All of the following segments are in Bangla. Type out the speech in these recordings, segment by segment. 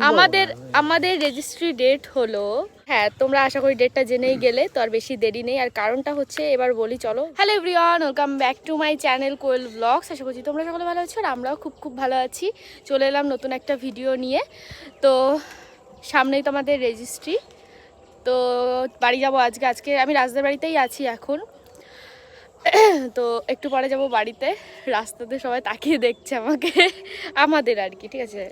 আমাদের আমাদের রেজিস্ট্রি ডেট হলো হ্যাঁ তোমরা আশা করি ডেটটা জেনেই গেলে, তো আর বেশি দেরি নেই। আর কারণটা হচ্ছে, এবার বলি, চলো। Hello everyone welcome back to my channel Koyel blogs আশা করছি তোমরা সকলে ভালো আছো, আর আমরাও খুব খুব ভালো আছি। চলে এলাম নতুন একটা ভিডিও নিয়ে। তো, সামনেই তো আমাদের রেজিস্ট্রি তো, বাড়ি যাব আজকে আজকে আমি রাজদের বাড়িতেই আছি এখন। তো, একটু পরে যাব বাড়িতে। রাস্তাতে সবাই তাকিয়ে দেখছে আমাকে, আমাদের আর কি, ঠিক আছে?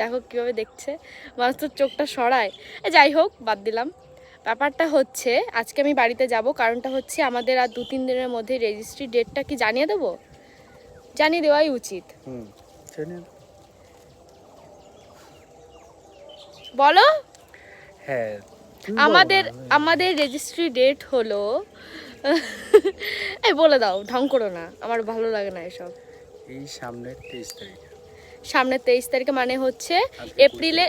দেখো কীভাবে দেখছে। মানুষ তো চোখটা সরায়। যাই হোক বাদ দিলাম। ব্যাপারটা হচ্ছে আজকে আমি বাড়িতে যাব কারণটা হচ্ছে আমাদের আর দু তিন দিনের মধ্যে রেজিস্ট্রি ডেটটা কি জানিয়ে দেবো? জানিয়ে দেওয়াই উচিত। বলো? হ্যাঁ আমাদের আমাদের রেজিস্ট্রি ডেট হলো এই বলে দাও ঢং করো না। আমার ভালো লাগে না এসব। এই সামনের তেইশ তারিখে। সামনের তেইশ তারিখে মানে হচ্ছে এপ্রিলে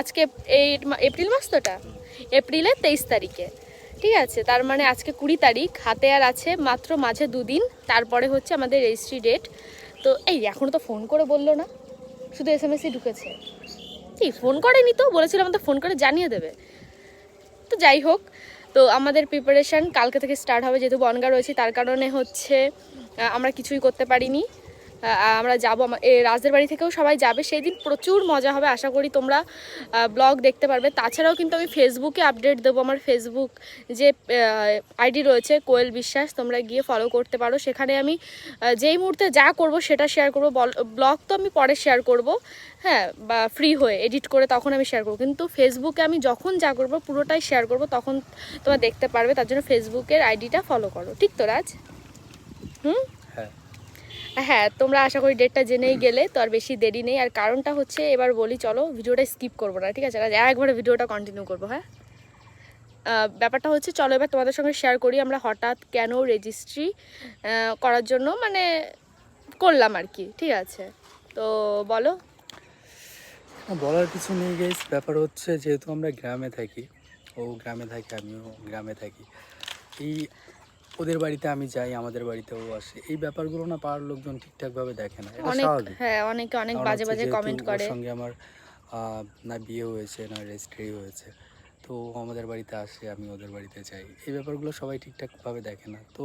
আজকে এই এপ্রিল মাস তো এটা? এপ্রিলে তেইশ তারিখে। ঠিক আছে তার মানে আজকে কুড়ি তারিখ হাতে আর আছে মাত্র মাঝে দুদিন তারপরে হচ্ছে আমাদের রেজিস্ট্রি ডেট তো এই এখনও তো ফোন করে বলল না শুধু এস এম এসই ঢুকেছে। কি ফোন করেনি তো? বলেছিল আমাদের ফোন করে জানিয়ে দেবে। তো যাই হোক তো আমাদের প্রিপারেশন কালকে থেকে স্টার্ট হবে যেহেতু বনগা রয়েছে তার কারণে হচ্ছে আমরা কিছুই করতে পারিনি। আমরা যাব এ, রাজদের বাড়ি থেকেও সবাই যাবে। সেই দিন প্রচুর মজা হবে আশা করি তোমরা ব্লগ দেখতে পারবে। তাছাড়াও কিন্তু আমি ফেসবুকে আপডেট দেবো আমার ফেসবুক যে আইডি রয়েছে কোয়েল বিশ্বাস তোমরা গিয়ে ফলো করতে পারো। সেখানে আমি যেই মুহূর্তে যা করব সেটা শেয়ার করব। ব্লগ তো আমি পরে শেয়ার করব হ্যাঁ বা ফ্রি হয়ে এডিট করে তখন আমি শেয়ার করব। কিন্তু ফেসবুকে আমি যখন যা করব পুরোটাই শেয়ার করব তখন তোমরা দেখতে পারবে। তার জন্য ফেসবুকের আইডিটা ফলো করো। ঠিক তো রাজ? হুম? হ্যাঁ। হ্যাঁ তোমরা আশা করি ডেটটা জেনেই গেলে তো আর বেশি দেরি নেই। আর কারণটা হচ্ছে এবার বলি চলো ভিডিওটা স্কিপ করব না ঠিক আছে? রাজ একবারে ভিডিওটা কন্টিনিউ করব হ্যাঁ? ব্যাপারটা হচ্ছে চলো এবার তোমাদের সঙ্গে শেয়ার করি আমরা হঠাৎ কেন রেজিস্ট্রি করার জন্য মানে করলাম আর কি ঠিক আছে? তো বলো। বলার কিছু নেই গেস ব্যাপার হচ্ছে যেহেতু আমরা গ্রামে থাকি ও গ্রামে থাকি আমিও গ্রামে থাকি এই ওদের বাড়িতে আমি যাই আমাদের বাড়িতেও আসে। এই ব্যাপারগুলো না পাড়ার লোকজন ঠিকঠাক ভাবে দেখে না। এটা অনেক স্বাভাবিক। হ্যাঁ অনেকে অনেক কারণ বাজে হচ্ছে বাজে যেহেতু কমেন্ট ওর করে সঙ্গে আমার আহ, না বিয়ে হয়েছে না রেজিস্ট্রি হয়েছে। তো ও আমাদের বাড়িতে আসে আমি ওদের বাড়িতে যাই। এই ব্যাপারগুলো সবাই ঠিকঠাকভাবে দেখে না। তো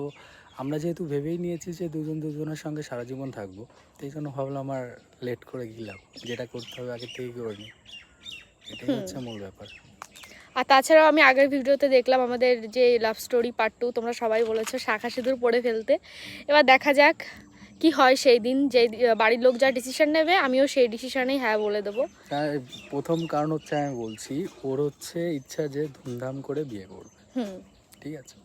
আমরা যেহেতু ভেবেই নিয়েছি যে দুজন দুজনের সঙ্গে সারা জীবন থাকব তো এই জন্য ভাবলাম আমার লেট করে গেলাম। যেটা করতে হবে আগে থেকেই করে নিই এটাই হচ্ছে মূল ব্যাপার। আর তাছাড়াও আমি আগের ভিডিওতে দেখলাম আমাদের যে লাভ স্টোরি পার্ট টু তোমরা সবাই বলেছ শাখা সিঁদুর পরে ফেলতে। এবার দেখা যাক কি হয় সেই দিন যে বাড়ির লোক যা ডিসিশন নেবে আমিও সেই ডিসিশনেই হ্যাঁ বলে দেবো। প্রথম কারণ হচ্ছে আমি বলছি ওর হচ্ছে ইচ্ছা যে ধুমধাম করে বিয়ে করবে। হুম। ঠিক আছে?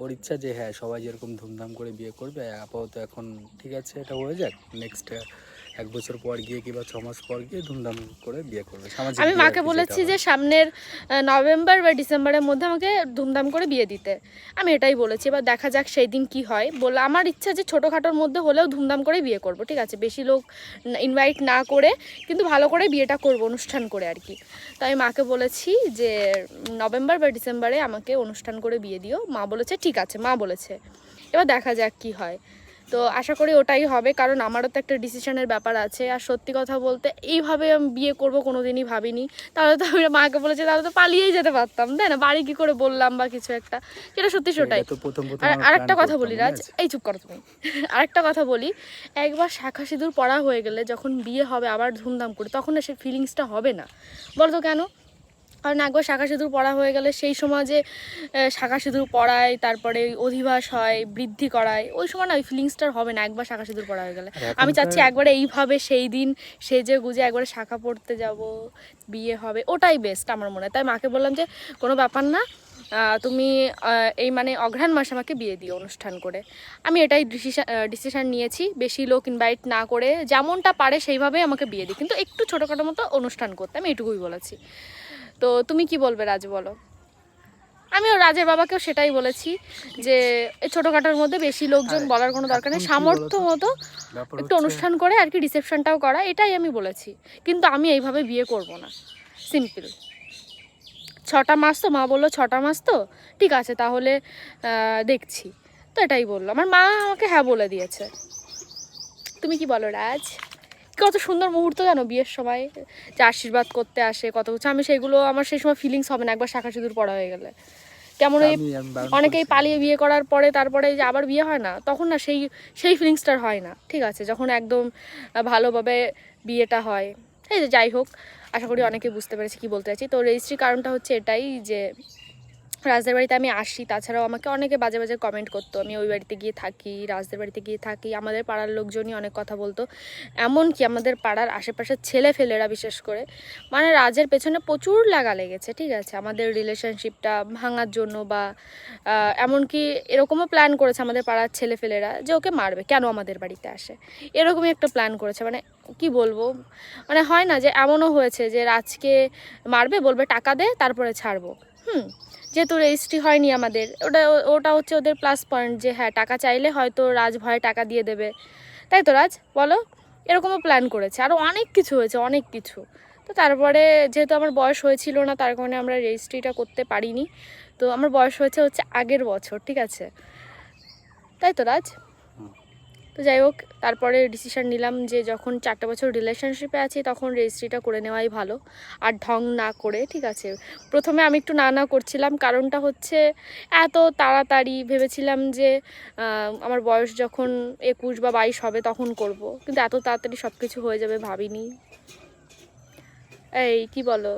ওর ইচ্ছা যে হ্যাঁ সবাই যেরকম ধুমধাম করে বিয়ে করবে আপাতত এখন ঠিক আছে এটা হয়ে যাক নেক্সট এক বছর পর গিয়ে কিংবা ছ মাস পর গিয়ে ধুমধাম করে বিয়ে করবে আমি মাকে বলেছি যে সামনের নভেম্বর বা ডিসেম্বরের মধ্যে আমাকে ধুমধাম করে বিয়ে দিতে। আমি এটাই বলেছি এবার দেখা যাক সেই দিন কি হয়। বলে আমার ইচ্ছা যে ছোটোখাটোর মধ্যে হলেও ধুমধাম করে বিয়ে করব ঠিক আছে? বেশি লোক ইনভাইট না করে কিন্তু ভালো করে বিয়েটা করব অনুষ্ঠান করে আর কি। তাই আমি মাকে বলেছি যে নভেম্বর বা ডিসেম্বরে আমাকে অনুষ্ঠান করে বিয়ে দিও। মা বলেছে ঠিক আছে। মা বলেছে। এবার দেখা যাক কি হয়। তো আশা করি ওটাই হবে কারণ আমারও তো একটা ডিসিশনের ব্যাপার আছে। আর সত্যি কথা বলতে এইভাবে আমি বিয়ে করব কোনোদিনই ভাবিনি। তাহলে তো আমি মাকে বলেছি তাহলে তো পালিয়েই যেতে পারতাম তাই না? বাড়ি কি করে বললাম বা কিছু একটা? যেটা সত্যি সেটাই। আর আরেকটা কথা বলি রাজ এই চুপ করো তুমি। আরেকটা কথা বলি একবার শাখা সিঁদুর পড়া হয়ে গেলে যখন বিয়ে হবে আবার ধুমধাম করে তখন সেই ফিলিংসটা হবে না। বলতো কেন? কারণ একবার শাখা সিঁদুর পড়া হয়ে গেলে সেই সমাজে শাখা সিঁদুর পড়ায় তারপরে অধিবাস হয় বৃদ্ধি করায় ওই সময় না ওই ফিলিংসটার হবে না একবার শাখা সিঁদুর পড়া হয়ে গেলে। আমি চাচ্ছি একবারে এইভাবে সেই দিন সেজে গুজে একবারে শাখা পড়তে যাব বিয়ে হবে ওটাই বেস্ট আমার মনে হয়। তাই মাকে বললাম যে কোনো ব্যাপার না তুমি এই মানে অঘ্রাণ মাসে আমাকে বিয়ে দিও অনুষ্ঠান করে। আমি এটাই ডিসিশন ডিসিশন নিয়েছি বেশি লোক ইনভাইট না করে যেমনটা পারে সেইভাবেই আমাকে বিয়ে দিই কিন্তু একটু ছোটোখাটো মতো অনুষ্ঠান করতে আমি এটুকুই বলেছি। তো তুমি কি বলবে রাজ বলো? আমিও রাজের বাবাকেও সেটাই বলেছি যে এই ছোটোখাটোর মধ্যে বেশি লোকজন বলার কোনো দরকার নেই। সামর্থ্য? মতো একটু অনুষ্ঠান করে আর কি রিসেপশনটাও করা এটাই আমি বলেছি। কিন্তু আমি এইভাবে বিয়ে করব না। সিম্পল ছটা মাস তো মা বলল ছটা মাস তো ঠিক আছে তাহলে দেখছি। তো এটাই বলল। আমার মা আমাকে হ্যাঁ বলে দিয়েছে। তুমি কি বলো রাজ? কত সুন্দর মুহূর্ত জানো বিয়ের সময়? যে আশীর্বাদ করতে আসে কত কিছু। আমি সেইগুলো আমার সেই সময় ফিলিংস হবে না একবার শাখা সিঁদুর পড়া হয়ে গেলে। কেমন ওই অনেকেই পালিয়ে বিয়ে করার পরে তারপরে যে আবার বিয়ে হয় না তখন না সেই সেই ফিলিংসটার হয় না। ঠিক আছে যখন একদম ভালোভাবে বিয়েটা হয়। এই যে যাই হোক আশা করি অনেকে বুঝতে পেরেছি কি বলতে চাইছি। তো রেজিস্ট্রি কারণটা হচ্ছে এটাই যে রাজদের বাড়িতে আমি আসি। তাছাড়াও আমাকে অনেকে বাজে বাজে কমেন্ট করতো। আমি ওই বাড়িতে গিয়ে থাকি, রাজদের বাড়িতে গিয়ে থাকি। আমাদের পাড়ার লোকজনই অনেক কথা বলতো। এমনকি আমাদের পাড়ার আশেপাশের ছেলে ফেলেরা বিশেষ করে। মানে রাজের পেছনে প্রচুর লাগা লেগেছে, ঠিক আছে? আমাদের রিলেশনশিপটা ভাঙার জন্য বা এমনকি এরকমও প্ল্যান করেছে আমাদের পাড়ার ছেলে ফেলেরা যে ওকে মারবে, কেন আমাদের বাড়িতে আসে? এরকমই একটা প্ল্যান করেছে। মানে কি বলব? মানে হয় না যে এমনও হয়েছে যে রাজকে মারবে, বলবে টাকা দে, তারপরে ছাড়বো। হুম। যেহেতু রেজিস্ট্রি হয়নি আমাদের, ওটা ওটা হচ্ছে ওদের প্লাস পয়েন্ট যে হ্যাঁ টাকা চাইলে হয়তো রাজ ভয়ে টাকা দিয়ে দেবে। তাই তো রাজ? বলো। এরকমও প্ল্যান করেছে। আরও অনেক কিছু হয়েছে, অনেক কিছু। তো তারপরে যেহেতু আমার বয়স হয়েছিল না, তার কারণে আমরা রেজিস্ট্রিটা করতে পারিনি। তো আমার বয়স হয়েছে হচ্ছে আগের বছর, ঠিক আছে? তাই তো রাজ। তো যাই হোক তারপরে ডিসিশন নিলাম যে যখন চারটে বছর রিলেশনশিপে আছি তখন রেজিস্ট্রিটা করে নেওয়াই ভালো। আর ঢং না করে ঠিক আছে? প্রথমে আমি একটু না না করছিলাম কারণটা হচ্ছে এত তাড়াতাড়ি ভেবেছিলাম যে আমার বয়স যখন একুশ বা বাইশ হবে তখন করব। কিন্তু এত তাড়াতাড়ি সব কিছু হয়ে যাবে ভাবিনি। এই কি বলো?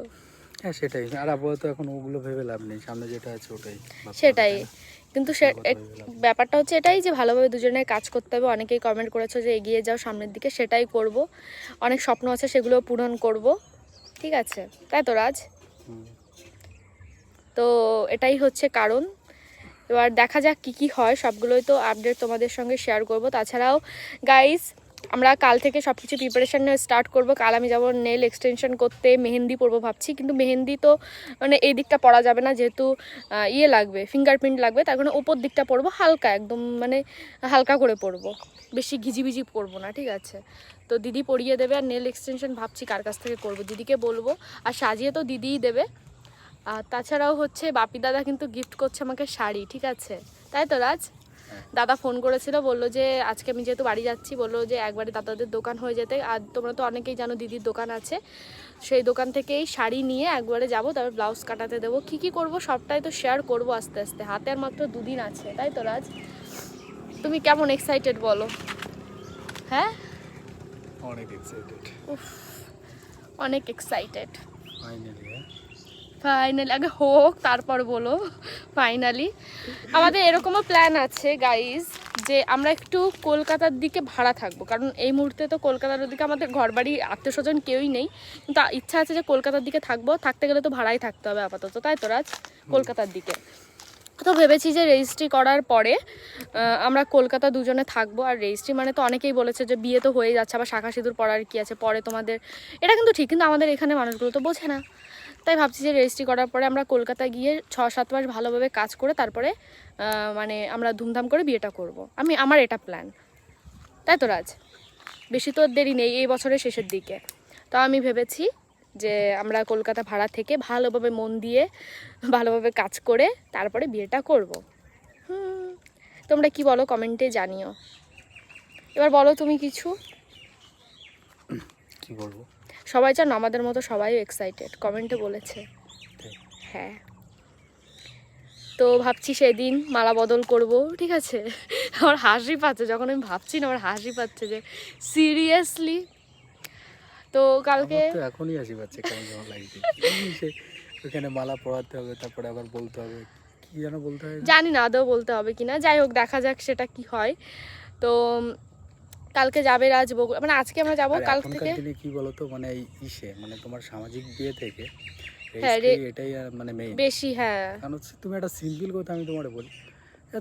হ্যাঁ সেটাই। আর আপাতত এখন ওগুলো ভেবে লাভ নেই। সামনে যেটা আছে ওটাই। সেটাই? কিন্তু সে। ব্যাপারটা হচ্ছে এটাই যে ভালোভাবে দুজনের কাজ করতে হবে। অনেকেই কমেন্ট করেছ যে এগিয়ে যাও সামনের দিকে সেটাই করব। অনেক স্বপ্ন আছে সেগুলো পূরণ করব। ঠিক আছে? তাই তো রাজ? তো এটাই হচ্ছে কারণ। এবার দেখা যাক কি কি হয়। সবগুলোই তো আপডেট তোমাদের সঙ্গে শেয়ার করব। তাছাড়াও গাইস আমরা কাল থেকে সব কিছু প্রিপারেশান স্টার্ট করব। কাল আমি যাব নেল এক্সটেনশন করতে, মেহেন্দি পরবো ভাবছি। কিন্তু মেহেন্দি তো মানে এই দিকটা পরা যাবে না, যেহেতু ইয়ে লাগবে ফিঙ্গারপ্রিন্ট লাগবে, তার কারণে ওপর দিকটা পরবো, হালকা একদম মানে হালকা করে পরবো। বেশি ঘিজিবিজি পরবো না, ঠিক আছে? তো দিদি পরিয়ে দেবে আর নেল এক্সটেনশন ভাবছি কার কাছ থেকে করব, দিদিকে বলব। আর সাজিয়ে তো দিদিই দেবে। আর তাছাড়াও হচ্ছে বাপি দাদা কিন্তু গিফট করছে আমাকে শাড়ি, ঠিক আছে? তাই তো, রাজ? দাদা ফোন করেছিল বলল যে আজকে আমি যেহেতু বাড়ি যাচ্ছি বলল যে একবারে দাদাদের দোকান হয়ে যেতে। আর তোমরা তো অনেকেই জানো দিদির দোকান আছে। সেই দোকান থেকেই শাড়ি নিয়ে একবারে যাব তারপর ব্লাউজ কাটাতে দেবো। কী কী করব সবটাই তো শেয়ার করব আস্তে আস্তে। হাতে আর মাত্র দুদিন আছে তাই তো রাজ? তুমি কেমন এক্সাইটেড বলো? হ্যাঁ? অনেক এক্সাইটেড অনেক এক্সাইটেড ফাইনালি ফাইনালি আগে হোক, তারপর বলো ফাইনালি আমাদের এরকমও প্ল্যান আছে গাইজ যে আমরা একটু কলকাতার দিকে ভাড়া থাকব। কারণ এই মুহূর্তে তো কলকাতার ওদিকে আমাদের ঘরবাড়ি আত্মীয় স্বজন কেউই নেই। কিন্তু ইচ্ছা আছে যে কলকাতার দিকে থাকব। থাকতে গেলে তো ভাড়াই থাকতে হবে আপাতত। তাই তো, রাজ? কলকাতার দিকে। তো ভেবেছি যে রেজিস্ট্রি করার পরে আমরা কলকাতা দুজনে থাকব। আর রেজিস্ট্রি মানে তো অনেকেই বলেছে যে বিয়ে তো হয়ে যাচ্ছে, আবার শাখা সিঁদুর পড়ার কি আছে? পরে তোমাদের, এটা কিন্তু ঠিক, কিন্তু আমাদের এখানে মানুষগুলো তো বোঝে না। তাই ভাবছি যে রেজিস্ট্রি করার পরে আমরা কলকাতা গিয়ে ছ সাত মাস ভালোভাবে কাজ করে তারপরে মানে আমরা ধুমধাম করে বিয়েটা করব। আমি, আমার এটা প্ল্যান তাই তো রাজ? বেশি তো দেরি নেই, এই বছরের শেষের দিকে। তো আমি ভেবেছি যে আমরা কলকাতা ভাড়া থেকে ভালোভাবে মন দিয়ে ভালোভাবে কাজ করে তারপরে বিয়েটা করব। তোমরা কি বলো কমেন্টে জানিও। এবার বলো তুমি কিছু। কি বলব? সবাই জানো আমাদের মতো সবাই এক্সাইটেড কমেন্টে বলেছে। হ্যাঁ। তো ভাবছি সেদিন মালা বদল করব ঠিক আছে? আমার হাসি পাচ্ছে যখন আমি ভাবছি না আমার হাসি পাচ্ছে যে সিরিয়াসলি তো কালকে এখনই আসি পাচ্ছে কেমন কেমন লাগছে ওখানে মালা পরাতে হবে তারপরে আবার বলতে হবে কি যেন বলতে হয়? জানি না আদৌ বলতে হবে কিনা যাই হোক দেখা যাক সেটা কি হয়। তো কালকে যাবে রাজ বগুড়া মানে আজকে আমরা যাব কাল থেকে। দিনে কি বলতো মানে এই ইসে মানে তোমার সামাজিক বিয়ে থেকে হ্যাঁ, এটাই মানে মেইন বেশি হ্যাঁ। কারণ হচ্ছে তুমি একটা সিম্পল কথা আমি তোমার বলি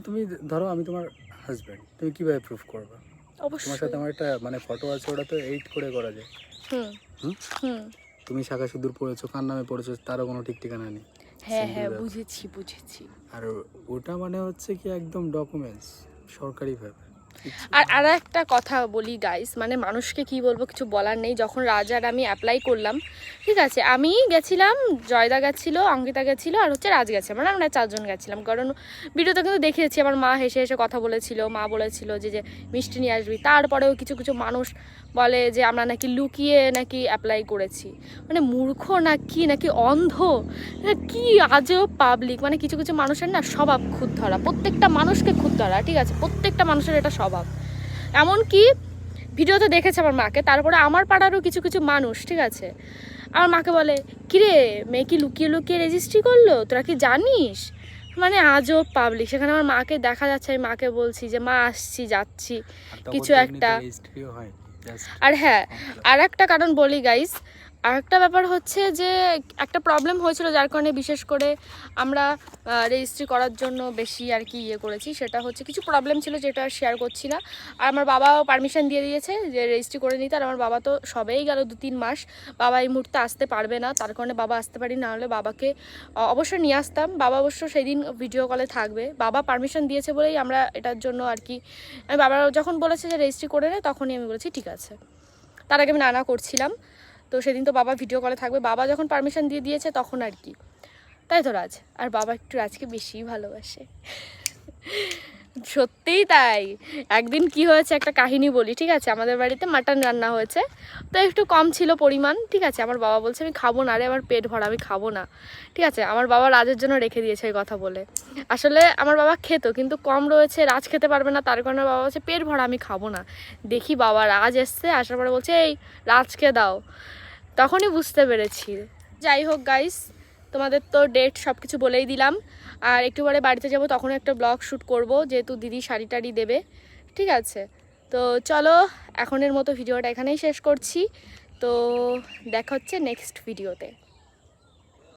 তুমি ধরো আমি তোমার হাজব্যান্ড তুমি কীভাবে প্রুফ করবে? তোমার অবশ্যই। সাথে আমার একটা মানে ফটো আছে ওটা তো এইট করে করা যায়। হুম। তুমি শাখা সুদূর পড়েছো কার নামে পড়েছো তারও কোনো ঠিক ঠিকানা নেই। হ্যাঁ হ্যাঁ বুঝেছি বুঝেছি। আর ওটা মানে হচ্ছে কি একদম ডকুমেন্টস সরকারিভাবে। আর আর একটা কথা বলি গাইস মানে মানুষকে কি বলব, কিছু বলার নেই। যখন রাজার আমি অ্যাপ্লাই করলাম, ঠিক আছে, আমি গেছিলাম, জয়দা গেছিল, অঙ্কিতা গেছিল, আর হচ্ছে রাজ গেছে মানে আমরা চারজন গেছিলাম। কারণ ভিডিওতে কিন্তু দেখেছি আমার মা হেসে হেসে কথা বলেছিল, মা বলেছিল যে যে মিষ্টি নিয়ে আসবি। তারপরেও কিছু কিছু মানুষ বলে যে, আমরা নাকি লুকিয়ে নাকি অ্যাপ্লাই করেছি। মানে মূর্খ না কি, নাকি অন্ধ? না কি আজও পাবলিক মানে কিছু কিছু মানুষের না স্বভাব খুদ ধরা প্রত্যেকটা মানুষকে খুদ ধরা ঠিক আছে? প্রত্যেকটা মানুষের এটা স্বভাব। এমনকি ভিডিওতে দেখেছে আমার মাকে তারপরে আমার পাড়ারও কিছু কিছু মানুষ ঠিক আছে? আমার মাকে বলে কিরে মেয়ে কি লুকিয়ে লুকিয়ে রেজিস্ট্রি করল? তোরা কি জানিস? মানে আজও পাবলিক সেখানে আমার মাকে দেখা যাচ্ছে আমি মাকে বলছি যে মা আসছি যাচ্ছি। কিছু একটা- আর হ্যাঁ আর একটা কারণ বলি গাইস আর একটা ব্যাপার হচ্ছে যে একটা প্রবলেম হয়েছিল যার কারণে বিশেষ করে আমরা রেজিস্ট্রি করার জন্য বেশি আর কি ইয়ে করেছি সেটা হচ্ছে কিছু প্রবলেম ছিল যেটা শেয়ার করছি না। আর আমার বাবাও পারমিশন দিয়ে দিয়েছে যে রেজিস্ট্রি করে নিতে আর আমার বাবা তো সবেই গেল দু তিন মাস। বাবা এই মুহূর্তে আসতে পারবে না তার কারণে বাবা আসতে পারি না হলে বাবাকে আহ, অবশ্যই নিয়ে আসতাম। বাবা অবশ্য সেদিন ভিডিও কলে থাকবে। বাবা পারমিশন দিয়েছে বলেই আমরা এটার জন্য আর কি আমি বাবা যখন বলেছে যে রেজিস্ট্রি করে নেয় তখনই আমি বলেছি ঠিক আছে। তার আগে আমি নানা করছিলাম। তো সেদিন তো বাবা ভিডিও কলে থাকবে। বাবা যখন পারমিশন দিয়ে দিয়েছে তখন আর কি। তাই তো রাজ? আর বাবা একটু রাজকে বেশিই ভালোবাসে। সত্যিই তাই। একদিন কি হয়েছে একটা কাহিনী বলি, ঠিক আছে? আমাদের বাড়িতে মাটন রান্না হয়েছে। তো একটু কম ছিল পরিমাণ, ঠিক আছে? আমার বাবা বলছে, আমি খাব না রে, আমার পেট ভরা, আমি খাব না। ঠিক আছে? আমার বাবা রাজের জন্য রেখে দিয়েছে এই কথা বলে। আসলে আমার বাবা খেতো, কিন্তু কম রয়েছে, রাজ খেতে পারবে না, তার কারণে বাবা বলছে, পেট ভরা, আমি খাব না। দেখি বাবা রাজ এসছে, আসার পরে বলছে, এই, রাজকে দাও। তখনই বুঝতে পেরেছি। যাই হোক গাইস তোমাদের তো ডেট সব কিছু বলেই দিলাম। আর একটু পরে বাড়িতে যাব তখন একটা ব্লগ শ্যুট করব, যেহেতু দিদি শাড়ি টাড়ি দেবে। ঠিক আছে? তো চলো, এখনের মতো ভিডিওটা এখানেই শেষ করছি। তো দেখা হচ্ছে নেক্সট ভিডিওতে